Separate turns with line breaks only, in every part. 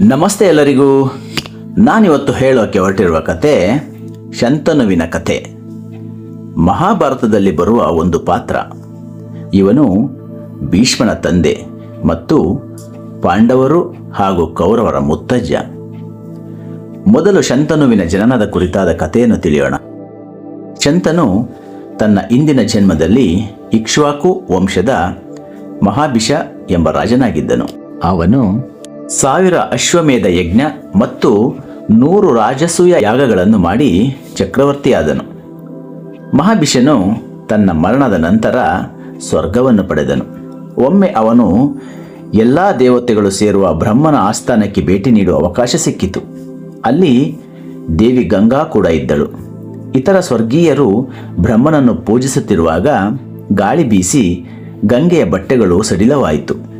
ನಮಸ್ತೆ ಎಲ್ಲರಿಗೂ. ನಾನಿವತ್ತು ಹೇಳೋಕೆ ಹೊರಟಿರುವ ಕತೆ ಶಂತನುವಿನ ಕತೆ. ಮಹಾಭಾರತದಲ್ಲಿ ಬರುವ ಒಂದು ಪಾತ್ರ. ಇವನು ಭೀಷ್ಮನ ತಂದೆ ಮತ್ತು ಪಾಂಡವರು ಹಾಗೂ ಕೌರವರ ಮುತ್ತಜ್ಜ ಮೊದಲು ಶಂತನುವಿನ ಜನನದ ಕುರಿತಾದ ಕಥೆಯನ್ನು ತಿಳಿಯೋಣ. ಶಂತನು ತನ್ನ ಇಂದಿನ ಜನ್ಮದಲ್ಲಿ ಇಕ್ಷ್ವಾಕು ವಂಶದ ಮಹಾಭಿಷ ಎಂಬ ರಾಜನಾಗಿದ್ದನು. ಅವನು ಸಾವಿರ ಅಶ್ವಮೇಧ ಯಜ್ಞ ಮತ್ತು ನೂರು ರಾಜಸೂಯ ಯಾಗಗಳನ್ನು ಮಾಡಿ ಚಕ್ರವರ್ತಿಯಾದನು. ಮಹಾಭಿಷನು ತನ್ನ ಮರಣದ ನಂತರ ಸ್ವರ್ಗವನ್ನು ಪಡೆದನು. ಒಮ್ಮೆ ಅವನು ಎಲ್ಲ ದೇವತೆಗಳು ಸೇರುವ ಬ್ರಹ್ಮನ ಆಸ್ಥಾನಕ್ಕೆ ಭೇಟಿ ನೀಡುವ ಅವಕಾಶ ಸಿಕ್ಕಿತು. ಅಲ್ಲಿ ದೇವಿ ಗಂಗಾ ಕೂಡ ಇದ್ದಳು. ಇತರ ಸ್ವರ್ಗೀಯರು ಬ್ರಹ್ಮನನ್ನು ಪೂಜಿಸುತ್ತಿರುವಾಗ ಗಾಳಿ ಬೀಸಿ ಗಂಗೆಯ ಬಟ್ಟೆಗಳು ಸಡಿಲವಾಯಿತು.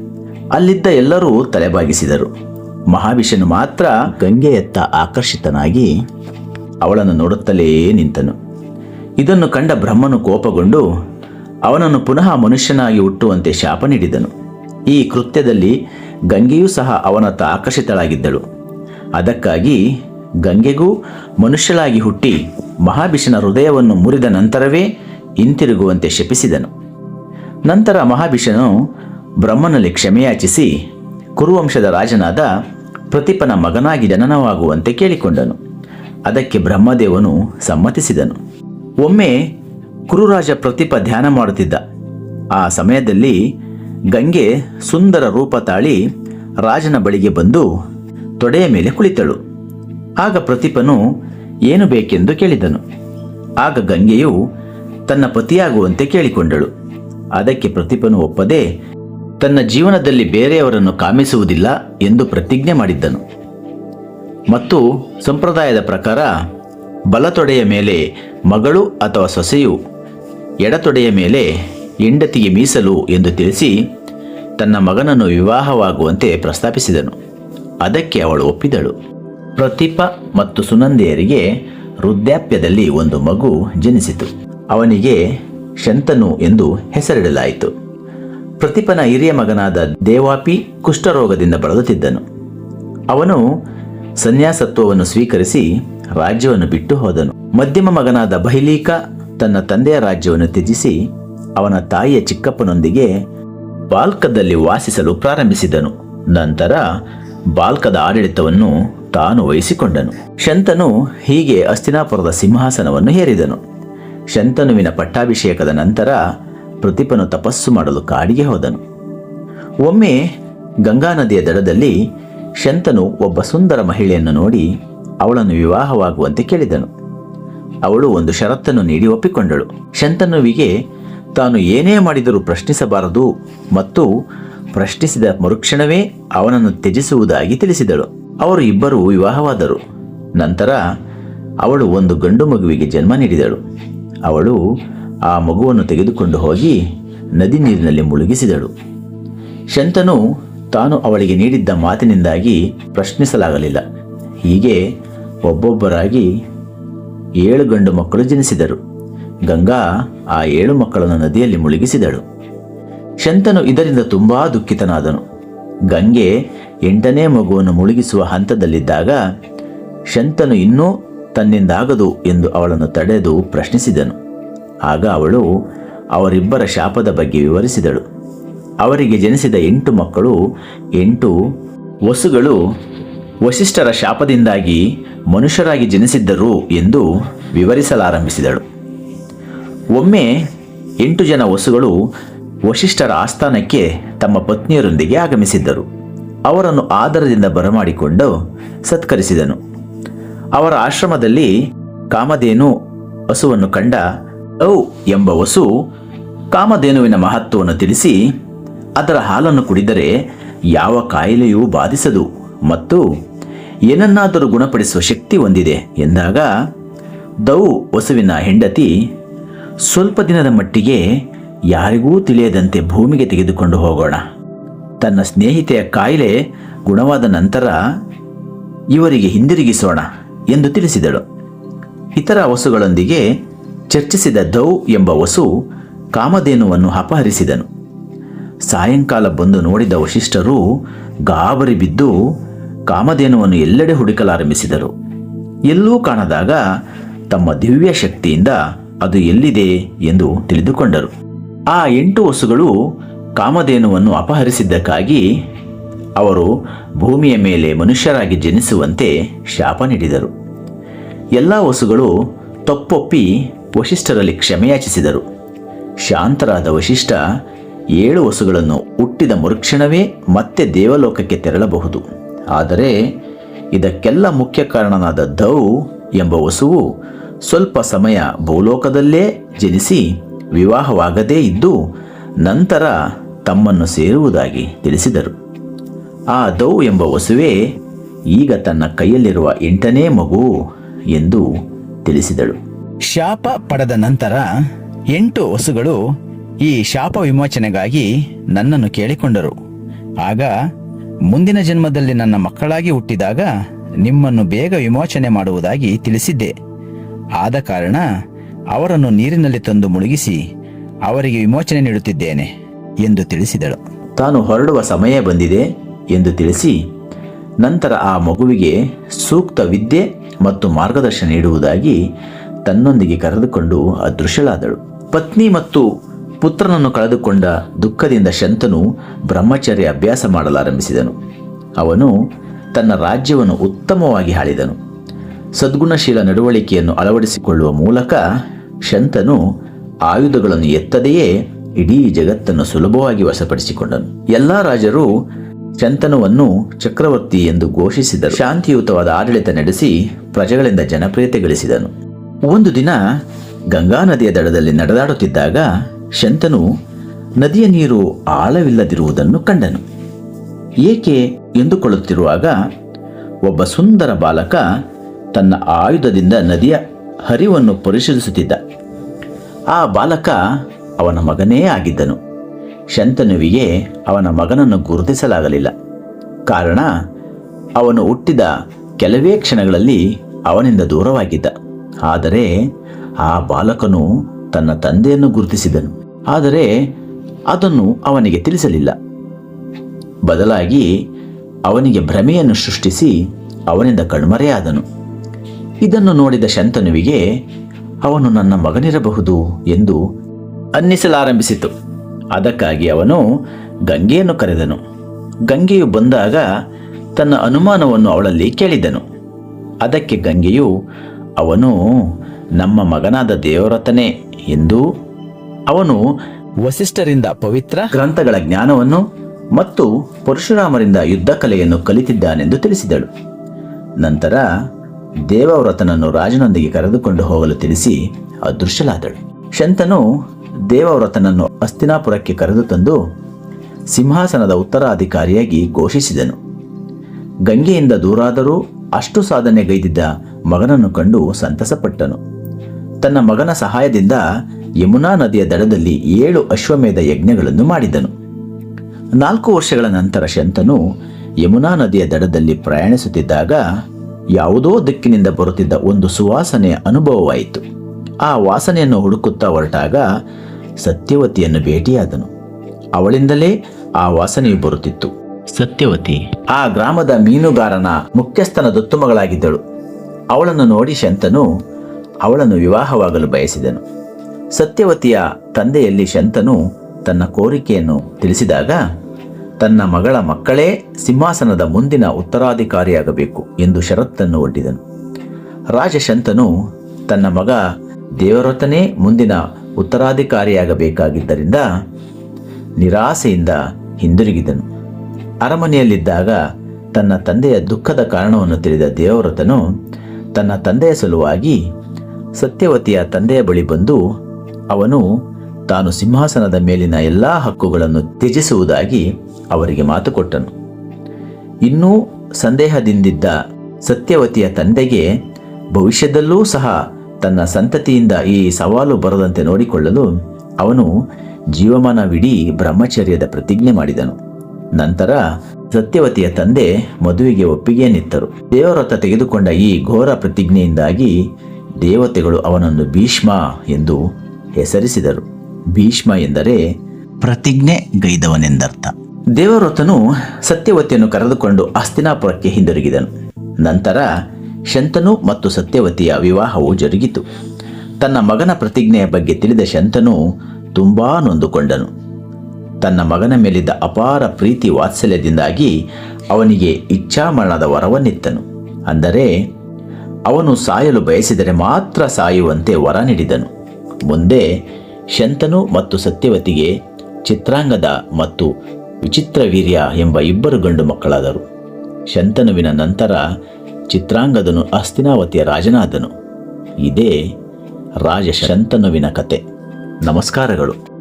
ಅಲ್ಲಿದ್ದ ಎಲ್ಲರೂ ತಲೆಬಾಗಿಸಿದರು. ಮಹಾವಿಷ್ಣು ಮಾತ್ರ ಗಂಗೆಯತ್ತ ಆಕರ್ಷಿತನಾಗಿ ಅವಳನ್ನು ನೋಡುತ್ತಲೇ ನಿಂತನು. ಇದನ್ನು ಕಂಡ ಬ್ರಹ್ಮನು ಕೋಪಗೊಂಡು ಅವನನ್ನು ಪುನಃ ಮನುಷ್ಯನಾಗಿ ಹುಟ್ಟುವಂತೆ ಶಾಪ ನೀಡಿದನು. ಈ ಕೃತ್ಯದಲ್ಲಿ ಗಂಗೆಯೂ ಸಹ ಅವನತ್ತ ಆಕರ್ಷಿತಳಾಗಿದ್ದಳು. ಅದಕ್ಕಾಗಿ ಗಂಗೆಗೂ ಮನುಷ್ಯಳಾಗಿ ಹುಟ್ಟಿ ಮಹಾಭಿಷನ ಹೃದಯವನ್ನು ಮುರಿದ ನಂತರವೇ ಹಿಂತಿರುಗುವಂತೆ ಶಪಿಸಿದನು. ನಂತರ ಮಹಾಭಿಷನು ಬ್ರಹ್ಮನಲ್ಲಿ ಕ್ಷಮೆಯಾಚಿಸಿ ಕುರುವಂಶದ ರಾಜನಾದ ಪ್ರತಿಪನ ಮಗನಾಗಿ ಜನನವಾಗುವಂತೆ ಕೇಳಿಕೊಂಡನು. ಅದಕ್ಕೆ ಬ್ರಹ್ಮದೇವನು ಸಮ್ಮತಿಸಿದನು. ಒಮ್ಮೆ ಕುರುರಾಜ ಪ್ರತಿಪ ಧ್ಯಾನ ಮಾಡುತ್ತಿದ್ದ. ಆ ಸಮಯದಲ್ಲಿ ಗಂಗೆ ಸುಂದರ ರೂಪ ತಾಳಿ ರಾಜನ ಬಳಿಗೆ ಬಂದು ತೊಡೆಯ ಮೇಲೆ ಕುಳಿತಳು. ಆಗ ಪ್ರತಿಪನು ಏನು ಬೇಕೆಂದು ಕೇಳಿದನು. ಆಗ ಗಂಗೆಯು ತನ್ನ ಪತಿಯಾಗುವಂತೆ ಕೇಳಿಕೊಂಡಳು. ಅದಕ್ಕೆ ಪ್ರತಿಪನು ಒಪ್ಪದೆ ತನ್ನ ಜೀವನದಲ್ಲಿ ಬೇರೆಯವರನ್ನು ಕಾಮಿಸುವುದಿಲ್ಲ ಎಂದು ಪ್ರತಿಜ್ಞೆ ಮಾಡಿದ್ದನು. ಮತ್ತು ಸಂಪ್ರದಾಯದ ಪ್ರಕಾರ, ಬಲತೊಡೆಯ ಮೇಲೆ ಮಗಳು ಅಥವಾ ಸೊಸೆಯು ಎಡತೊಡೆಯ ಮೇಲೆ ಹೆಂಡತಿಗೆ ಮೀಸಲು ಎಂದು ತಿಳಿಸಿ ತನ್ನ ಮಗನನ್ನು ವಿವಾಹವಾಗುವಂತೆ ಪ್ರಸ್ತಾಪಿಸಿದನು. ಅದಕ್ಕೆ ಅವಳು ಒಪ್ಪಿದಳು. ಪ್ರತಿಪ ಮತ್ತು ಸುನಂದೆಯರಿಗೆ ವೃದ್ಧಾಪ್ಯದಲ್ಲಿ ಒಂದು ಮಗು ಜನಿಸಿತು. ಅವನಿಗೆ ಶಂತನು ಎಂದು ಹೆಸರಿಡಲಾಯಿತು. ಪ್ರತಿಪನ ಹಿರಿಯ ಮಗನಾದ ದೇವಾಪಿ ಕುಷ್ಠರೋಗದಿಂದ ಬಳಲುತ್ತಿದ್ದನು. ಅವನು ಸನ್ಯಾಸತ್ವವನ್ನು ಸ್ವೀಕರಿಸಿ ರಾಜ್ಯವನ್ನು ಬಿಟ್ಟು ಹೋದನು. ಮಧ್ಯಮ ಮಗನಾದ ಬೈಲೀಕ ತನ್ನ ತಂದೆಯ ರಾಜ್ಯವನ್ನು ತ್ಯಜಿಸಿ ಅವನ ತಾಯಿಯ ಚಿಕ್ಕಪ್ಪನೊಂದಿಗೆ ಬಾಲ್ಕದಲ್ಲಿ ವಾಸಿಸಲು ಪ್ರಾರಂಭಿಸಿದನು. ನಂತರ ಬಾಲ್ಕದ ಆಡಳಿತವನ್ನು ತಾನು ವಹಿಸಿಕೊಂಡನು. ಶಂತನು ಹೀಗೆ ಅಸ್ತಿನಾಪುರದ ಸಿಂಹಾಸನವನ್ನು ಹೇರಿದನು. ಶಂತನುವಿನ ಪಟ್ಟಾಭಿಷೇಕದ ನಂತರ ಪ್ರತಿಪನು ತಪಸ್ಸು ಮಾಡಲು ಕಾಡಿಗೆ ಹೋದನು. ಒಮ್ಮೆ ಗಂಗಾ ನದಿಯ ದಡದಲ್ಲಿ ಶಂತನು ಒಬ್ಬ ಸುಂದರ ಮಹಿಳೆಯನ್ನು ನೋಡಿ ಅವಳನ್ನು ವಿವಾಹವಾಗುವಂತೆ ಕೇಳಿದನು. ಅವಳು ಒಂದು ಷರತ್ತನ್ನು ನೀಡಿ ಒಪ್ಪಿಕೊಂಡಳು. ಶಂತನುವಿಗೆ ತಾನು ಏನೇ ಮಾಡಿದರೂ ಪ್ರಶ್ನಿಸಬಾರದು ಮತ್ತು ಪ್ರಶ್ನಿಸಿದ ಮರುಕ್ಷಣವೇ ಅವನನ್ನು ತ್ಯಜಿಸುವುದಾಗಿ ತಿಳಿಸಿದಳು. ಅವರು ಇಬ್ಬರು ವಿವಾಹವಾದರು. ನಂತರ ಅವಳು ಒಂದು ಗಂಡು ಮಗುವಿಗೆ ಜನ್ಮ ನೀಡಿದಳು. ಅವಳು ಆ ಮಗುವನ್ನು ತೆಗೆದುಕೊಂಡು ಹೋಗಿ ನದಿ ನೀರಿನಲ್ಲಿ ಮುಳುಗಿಸಿದಳು. ಶಂತನು ತಾನು ಅವಳಿಗೆ ನೀಡಿದ್ದ ಮಾತಿನಿಂದಾಗಿ ಪ್ರಶ್ನಿಸಲಾಗಲಿಲ್ಲ. ಹೀಗೆ ಒಬ್ಬೊಬ್ಬರಾಗಿ ಏಳು ಗಂಡು ಮಕ್ಕಳು ಜನಿಸಿದರು. ಗಂಗಾ ಆ ಏಳು ಮಕ್ಕಳನ್ನು ನದಿಯಲ್ಲಿ ಮುಳುಗಿಸಿದಳು. ಶಂತನು ಇದರಿಂದ ತುಂಬಾ ದುಃಖಿತನಾದನು. ಗಂಗೆ ಎಂಟನೇ ಮಗುವನ್ನು ಮುಳುಗಿಸುವ ಹಂತದಲ್ಲಿದ್ದಾಗ ಶಂತನು ಇನ್ನೂ ತನ್ನಿಂದಾಗದು ಎಂದು ಅವಳನ್ನು ತಡೆದು ಪ್ರಶ್ನಿಸಿದನು. ಆಗ ಅವಳು ಅವರಿಬ್ಬರ ಶಾಪದ ಬಗ್ಗೆ ವಿವರಿಸಿದಳು. ಅವರಿಗೆ ಜನಿಸಿದ ಎಂಟು ಮಕ್ಕಳು, ಎಂಟು ವಸುಗಳು ವಶಿಷ್ಠರ ಶಾಪದಿಂದಾಗಿ ಮನುಷ್ಯರಾಗಿ ಜನಿಸಿದ್ದರು ಎಂದು ವಿವರಿಸಲಾರಂಭಿಸಿದಳು. ಒಮ್ಮೆ ಎಂಟು ಜನ ವಸುಗಳು ವಶಿಷ್ಠರ ಆಸ್ಥಾನಕ್ಕೆ ತಮ್ಮ ಪತ್ನಿಯರೊಂದಿಗೆ ಆಗಮಿಸಿದ್ದರು. ಅವರನ್ನು ಆದರದಿಂದ ಬರಮಾಡಿಕೊಂಡು ಸತ್ಕರಿಸಿದನು. ಅವರ ಆಶ್ರಮದಲ್ಲಿ ಕಾಮಧೇನು ಹಸುವನ್ನು ಕಂಡ ಔ ಎಂಬ ವಸು ಕಾಮಧೇನುವಿನ ಮಹತ್ವವನ್ನು ತಿಳಿಸಿ ಅದರ ಹಾಲನ್ನು ಕುಡಿದರೆ ಯಾವ ಕಾಯಿಲೆಯೂ ಬಾಧಿಸದು ಮತ್ತು ಏನನ್ನಾದರೂ ಗುಣಪಡಿಸುವ ಶಕ್ತಿ ಹೊಂದಿದೆ ಎಂದಾಗ ದೌ ವಸುವಿನ ಹೆಂಡತಿ ಸ್ವಲ್ಪ ದಿನದ ಮಟ್ಟಿಗೆ ಯಾರಿಗೂ ತಿಳಿಯದಂತೆ ಭೂಮಿಗೆ ತೆಗೆದುಕೊಂಡು ಹೋಗೋಣ. ತನ್ನ ಸ್ನೇಹಿತೆಯ ಕಾಯಿಲೆ ಗುಣವಾದ ನಂತರ ಇವರಿಗೆ ಹಿಂದಿರುಗಿಸೋಣ ಎಂದು ತಿಳಿಸಿದಳು. ಇತರ ವಸುಗಳೊಂದಿಗೆ ಚರ್ಚಿಸಿದ ದೌ ಎಂಬ ವಸು ಕಾಮಧೇನುವನ್ನು ಅಪಹರಿಸಿದನು. ಸಾಯಂಕಾಲ ಬಂದು ನೋಡಿದ ವಶಿಷ್ಠರು ಗಾಬರಿ ಬಿದ್ದು ಕಾಮಧೇನುವನ್ನು ಎಲ್ಲೆಡೆ ಹುಡುಕಲಾರಂಭಿಸಿದರು. ಎಲ್ಲೂ ಕಾಣದಾಗ ತಮ್ಮ ದಿವ್ಯ ಶಕ್ತಿಯಿಂದ ಅದು ಎಲ್ಲಿದೆ ಎಂದು ತಿಳಿದುಕೊಂಡರು. ಆ ಎಂಟು ವಸುಗಳು ಕಾಮಧೇನುವನ್ನು ಅಪಹರಿಸಿದ್ದಕ್ಕಾಗಿ ಅವರು ಭೂಮಿಯ ಮೇಲೆ ಮನುಷ್ಯರಾಗಿ ಜನಿಸುವಂತೆ ಶಾಪ ನೀಡಿದರು. ಎಲ್ಲ ವಸುಗಳು ತಪ್ಪೊಪ್ಪಿ ವಶಿಷ್ಠರಲ್ಲಿ ಕ್ಷಮೆಯಾಚಿಸಿದರು ಶಾಂತರಾದ ವಶಿಷ್ಠ ಏಳು ವಸುಗಳನ್ನು ಹುಟ್ಟಿದ ಮರುಕ್ಷಣವೇ ಮತ್ತೆ ದೇವಲೋಕಕ್ಕೆ ತೆರಳಬಹುದು. ಆದರೆ ಇದಕ್ಕೆಲ್ಲ ಮುಖ್ಯ ಕಾರಣನಾದ ದೌ ಎಂಬ ವಸುವು ಸ್ವಲ್ಪ ಸಮಯ ಭೂಲೋಕದಲ್ಲೇ ಜನಿಸಿ ವಿವಾಹವಾಗದೇ ಇದ್ದು ನಂತರ ತಮ್ಮನ್ನು ಸೇರುವುದಾಗಿ ತಿಳಿಸಿದರು. ಆ ದೌ ಎಂಬ ವಸುವೇ ಈಗ ತನ್ನ ಕೈಯಲ್ಲಿರುವ ಎಂಟನೇ ಮಗು ಎಂದು ತಿಳಿಸಿದಳು. ಶಾಪ ಪಡೆದ ನಂತರ ಎಂಟು ವಸುಗಳು ಈ ಶಾಪ ವಿಮೋಚನೆಗಾಗಿ ನನ್ನನ್ನು ಕೇಳಿಕೊಂಡರು. ಆಗ ಮುಂದಿನ ಜನ್ಮದಲ್ಲಿ ನನ್ನ ಮಕ್ಕಳಾಗಿ ಹುಟ್ಟಿದಾಗ ನಿಮ್ಮನ್ನು ಬೇಗ ವಿಮೋಚನೆ ಮಾಡುವುದಾಗಿ ತಿಳಿಸಿದ್ದೆ. ಆದ ಕಾರಣ ಅವರನ್ನು ನೀರಿನಲ್ಲಿ ತಂದು ಮುಳುಗಿಸಿ ಅವರಿಗೆ ವಿಮೋಚನೆ ನೀಡುತ್ತಿದ್ದೇನೆ ಎಂದು ತಿಳಿಸಿದಳು. ತಾನು ಹೊರಡುವ ಸಮಯ ಬಂದಿದೆ ಎಂದು ತಿಳಿಸಿ ನಂತರ ಆ ಮಗುವಿಗೆ ಸೂಕ್ತ ವಿದ್ಯೆ ಮತ್ತು ಮಾರ್ಗದರ್ಶನ ನೀಡುವುದಾಗಿ ತನ್ನೊಂದಿಗೆ ಕರೆದುಕೊಂಡು ಅದೃಶ್ಯಳಾದಳು. ಪತ್ನಿ ಮತ್ತು ಪುತ್ರನನ್ನು ಕಳೆದುಕೊಂಡ ದುಃಖದಿಂದ ಶಂತನು ಬ್ರಹ್ಮಚರ್ಯ ಅಭ್ಯಾಸ ಮಾಡಲಾರಂಭಿಸಿದನು. ಅವನು ತನ್ನ ರಾಜ್ಯವನ್ನು ಉತ್ತಮವಾಗಿ ಆಳಿದನು. ಸದ್ಗುಣಶೀಲ ನಡವಳಿಕೆಯನ್ನು ಅಳವಡಿಸಿಕೊಳ್ಳುವ ಮೂಲಕ ಶಂತನು ಆಯುಧಗಳನ್ನು ಎತ್ತದೆಯೇ ಇಡೀ ಜಗತ್ತನ್ನು ಸುಲಭವಾಗಿ ವಶಪಡಿಸಿಕೊಂಡನು. ಎಲ್ಲ ರಾಜರು ಶಂತನುವನ್ನು ಚಕ್ರವರ್ತಿ ಎಂದು ಘೋಷಿಸಿದರು. ಶಾಂತಿಯುತವಾದ ಆಡಳಿತ ನಡೆಸಿ ಪ್ರಜೆಗಳಿಂದ ಜನಪ್ರಿಯತೆ ಗಳಿಸಿದನು. ಒಂದು ದಿನ ಗಂಗಾ ನದಿಯ ದಡದಲ್ಲಿ ನಡೆದಾಡುತ್ತಿದ್ದಾಗ ಶಂತನು ನದಿಯ ನೀರು ಆಳವಿಲ್ಲದಿರುವುದನ್ನು ಕಂಡನು. ಏಕೆ ಎಂದುಕೊಳ್ಳುತ್ತಿರುವಾಗ ಒಬ್ಬ ಸುಂದರ ಬಾಲಕ ತನ್ನ ಆಯುಧದಿಂದ ನದಿಯ ಹರಿವನ್ನು ಪರಿಶೀಲಿಸುತ್ತಿದ್ದ. ಆ ಬಾಲಕ ಅವನ ಮಗನೇ ಆಗಿದ್ದನು. ಶಂತನುವಿಗೆ ಅವನ ಮಗನನ್ನು ಗುರುತಿಸಲಾಗಲಿಲ್ಲ. ಕಾರಣ ಅವನು ಹುಟ್ಟಿದ ಕೆಲವೇ ಕ್ಷಣಗಳಲ್ಲಿ ಅವನಿಂದ ದೂರವಾಗಿದ್ದ. ಆದರೆ ಆ ಬಾಲಕನು ತನ್ನ ತಂದೆಯನ್ನು ಗುರುತಿಸಿದನು. ಆದರೆ ಅದನ್ನು ಅವನಿಗೆ ತಿಳಿಸಲಿಲ್ಲ. ಬದಲಾಗಿ ಅವನಿಗೆ ಭ್ರಮೆಯನ್ನು ಸೃಷ್ಟಿಸಿ ಅವನಿಂದ ಕಣ್ಮರೆಯಾದನು. ಇದನ್ನು ನೋಡಿದ ಶಂತನುವಿಗೆ, ಅವನು ನನ್ನ ಮಗನಿರಬಹುದು ಎಂದು ಅನ್ನಿಸಲಾರಂಭಿಸಿತು. ಅದಕ್ಕಾಗಿ ಅವನು ಗಂಗೆಯನ್ನು ಕರೆದನು. ಗಂಗೆಯು ಬಂದಾಗ ತನ್ನ ಅನುಮಾನವನ್ನು ಅವಳಲ್ಲಿ ಕೇಳಿದನು. ಅದಕ್ಕೆ ಗಂಗೆಯು ಅವನು ನಮ್ಮ ಮಗನಾದ ದೇವರತನೇ ಎಂದು ಅವನು ವಸಿಷ್ಠರಿಂದ ಪವಿತ್ರ ಗ್ರಂಥಗಳ ಜ್ಞಾನವನ್ನು ಮತ್ತು ಪರಶುರಾಮರಿಂದ ಯುದ್ಧ ಕಲೆಯನ್ನು ಕಲಿತಿದ್ದಾನೆಂದು ತಿಳಿಸಿದಳು. ನಂತರ ದೇವವ್ರತನನ್ನು ರಾಜನೊಂದಿಗೆ ಕರೆದುಕೊಂಡು ಹೋಗಲು ತಿಳಿಸಿ ಅದೃಶ್ಯಲಾದಳು ಶಂತನು ದೇವವ್ರತನನ್ನು ಅಸ್ತಿನಾಪುರಕ್ಕೆ ಕರೆದು ತಂದು ಸಿಂಹಾಸನದ ಉತ್ತರಾಧಿಕಾರಿಯಾಗಿ ಘೋಷಿಸಿದನು. ಗಂಗೆಯಿಂದ ದೂರಾದರೂ ಅಷ್ಟು ಸಾಧನೆಗೈದಿದ್ದ ಮಗನನ್ನು ಕಂಡು ಸಂತಸಪಟ್ಟನು. ತನ್ನ ಮಗನ ಸಹಾಯದಿಂದ ಯಮುನಾ ನದಿಯ ದಡದಲ್ಲಿ ಏಳು ಅಶ್ವಮೇಧ ಯಜ್ಞಗಳನ್ನು ಮಾಡಿದನು. ನಾಲ್ಕು ವರ್ಷಗಳ ನಂತರ ಶಂತನು ಯಮುನಾ ನದಿಯ ದಡದಲ್ಲಿ ಪ್ರಯಾಣಿಸುತ್ತಿದ್ದಾಗ ಯಾವುದೋ ದಿಕ್ಕಿನಿಂದ ಬರುತ್ತಿದ್ದ ಒಂದು ಸುವಾಸನೆಯ ಅನುಭವವಾಯಿತು. ಆ ವಾಸನೆಯನ್ನು ಹುಡುಕುತ್ತಾ ಹೊರಟಾಗ ಸತ್ಯವತಿಯನ್ನು ಭೇಟಿಯಾದನು. ಅವಳಿಂದಲೇ ಆ ವಾಸನೆಯು ಬರುತ್ತಿತ್ತು. ಸತ್ಯವತಿ. ಆ ಗ್ರಾಮದ ಮೀನುಗಾರನ ಮುಖ್ಯಸ್ಥನ ದೊತ್ತುಮಗಳಾಗಿದ್ದಳು ಅವಳನ್ನು ನೋಡಿ ಶಂತನು, ಅವಳನ್ನು ವಿವಾಹವಾಗಲು ಬಯಸಿದನು. ಸತ್ಯವತಿಯ ತಂದೆಯಲ್ಲಿ ಶಂತನು ತನ್ನ ಕೋರಿಕೆಯನ್ನು ತಿಳಿಸಿದಾಗ, ತನ್ನ ಮಗಳ ಮಕ್ಕಳೇ ಸಿಂಹಾಸನದ ಮುಂದಿನ ಉತ್ತರಾಧಿಕಾರಿಯಾಗಬೇಕು ಎಂದು ಷರತ್ತನ್ನು ಒಡ್ಡಿದನು. ರಾಜ ಶಂತನು ತನ್ನ ಮಗ ದೇವರತನೇ ಮುಂದಿನ ಉತ್ತರಾಧಿಕಾರಿಯಾಗಬೇಕಾಗಿದ್ದರಿಂದ ನಿರಾಸೆಯಿಂದ ಹಿಂದಿರುಗಿದನು. ಅರಮನೆಯಲ್ಲಿದ್ದಾಗ ತನ್ನ ತಂದೆಯ ದುಃಖದ ಕಾರಣವನ್ನು ತಿಳಿದ ದೇವವ್ರತನು ತನ್ನ ತಂದೆಯ ಸಲುವಾಗಿ ಸತ್ಯವತಿಯ ತಂದೆಯ ಬಳಿ ಬಂದು ಅವನು ತಾನು ಸಿಂಹಾಸನದ ಮೇಲಿನ ಎಲ್ಲ ಹಕ್ಕುಗಳನ್ನು ತ್ಯಜಿಸುವುದಾಗಿ ಅವರಿಗೆ ಮಾತು ಕೊಟ್ಟನು. ಇನ್ನೂ ಸಂದೇಹದಿಂದಿದ್ದ ಸತ್ಯವತಿಯ ತಂದೆಗೆ ಭವಿಷ್ಯದಲ್ಲೂ ಸಹ ತನ್ನ ಸಂತತಿಯಿಂದ ಈ ಸವಾಲು ಬರದಂತೆ ನೋಡಿಕೊಳ್ಳಲು ಅವನು ಜೀವಮಾನವಿಡೀ ಬ್ರಹ್ಮಚರ್ಯದ ಪ್ರತಿಜ್ಞೆ ಮಾಡಿದನು. ನಂತರ ಸತ್ಯವತಿಯ ತಂದೆ ಮದುವೆಗೆ ಒಪ್ಪಿಗೆಯನ್ನಿತ್ತರು ದೇವರಥ ತೆಗೆದುಕೊಂಡ ಈ ಘೋರ ಪ್ರತಿಜ್ಞೆಯಿಂದಾಗಿ ದೇವತೆಗಳು ಅವನನ್ನು ಭೀಷ್ಮ ಎಂದು ಹೆಸರಿಸಿದರು. ಭೀಷ್ಮ ಎಂದರೆ ಪ್ರತಿಜ್ಞೆ ಗೈದವನೆಂದರ್ಥ. ದೇವವ್ರತನು ಸತ್ಯವತಿಯನ್ನು ಕರೆದುಕೊಂಡು ಅಸ್ತಿನಾಪುರಕ್ಕೆ ಹಿಂದಿರುಗಿದನು. ನಂತರ ಶಂತನು ಮತ್ತು ಸತ್ಯವತಿಯ ವಿವಾಹವು ಜರುಗಿತು. ತನ್ನ ಮಗನ ಪ್ರತಿಜ್ಞೆಯ ಬಗ್ಗೆ ತಿಳಿದ ಶಂತನು ತುಂಬಾ ನೊಂದುಕೊಂಡನು. ತನ್ನ ಮಗನ ಮೇಲಿದ್ದ ಅಪಾರ ಪ್ರೀತಿ ವಾತ್ಸಲ್ಯದಿಂದಾಗಿ ಅವನಿಗೆ ಇಚ್ಛಾಮರಣದ ವರವನ್ನಿತ್ತನು. ಅಂದರೆ ಅವನು ಸಾಯಲು ಬಯಸಿದರೆ ಮಾತ್ರ ಸಾಯುವಂತೆ ವರ ನೀಡಿದನು. ಮುಂದೆ ಶಂತನು ಮತ್ತು ಸತ್ಯವತಿಗೆ ಚಿತ್ರಾಂಗದ ಮತ್ತು ವಿಚಿತ್ರ ವೀರ್ಯ ಎಂಬ ಇಬ್ಬರು ಗಂಡು ಮಕ್ಕಳಾದರು. ಶಂತನುವಿನ ನಂತರ ಚಿತ್ರಾಂಗದನು ಅಸ್ತಿನಾವತಿಯ ರಾಜನಾದನು. ಇದೇ ರಾಜ ಶಂತನುವಿನ ಕತೆ. ನಮಸ್ಕಾರಗಳು.